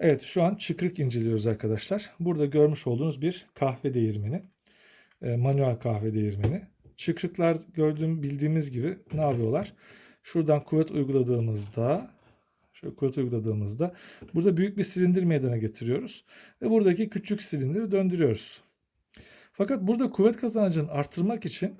Evet şu an çıkrık inceliyoruz arkadaşlar. Burada görmüş olduğunuz bir kahve değirmeni. E, manuel kahve değirmeni. Çıkrıklar gördüğüm bildiğimiz gibi ne yapıyorlar? Şuradan kuvvet uyguladığımızda şöyle kuvvet uyguladığımızda burada büyük bir silindir meydana getiriyoruz. Ve buradaki küçük silindiri döndürüyoruz. Fakat burada kuvvet kazancını artırmak için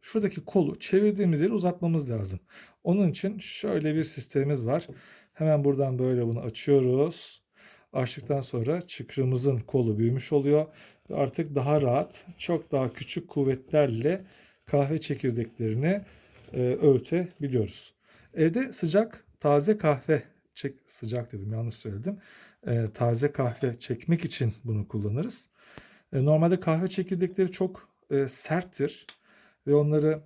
şuradaki kolu çevirdiğimiz yeri uzatmamız lazım. Onun için şöyle bir sistemimiz var. Hemen buradan böyle bunu açıyoruz. Açtıktan sonra çıkrığımızın kolu büyümüş oluyor. Ve artık daha rahat, çok daha küçük kuvvetlerle kahve çekirdeklerini e, öğütebiliyoruz. Evde sıcak, taze kahve çek sıcak dedim yanlış söyledim. E, taze kahve çekmek için bunu kullanırız. E, normalde kahve çekirdekleri çok e, serttir ve onları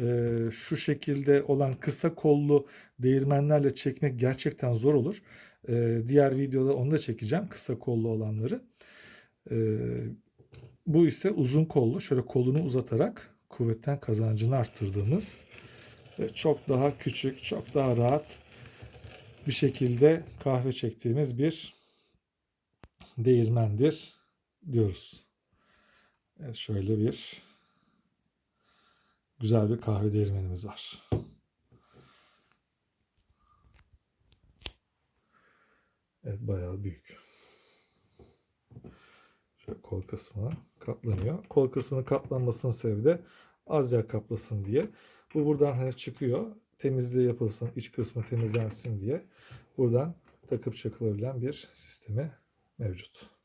e, şu şekilde olan kısa kollu değirmenlerle çekmek gerçekten zor olur. E, diğer videoda onu da çekeceğim kısa kollu olanları. E, bu ise uzun kollu şöyle kolunu uzatarak kuvvetten kazancını arttırdığımız ve çok daha küçük, çok daha rahat bir şekilde kahve çektiğimiz bir değirmendir diyoruz. Evet, şöyle bir güzel bir kahve değirmenimiz var. Evet bayağı büyük. Şöyle kol kısmı katlanıyor. Kol kısmının katlanmasının sebebi de az yer kaplasın diye. Bu buradan hani çıkıyor. Temizliği yapılsın, iç kısmı temizlensin diye buradan takıp çakılabilen bir sistemi mevcut.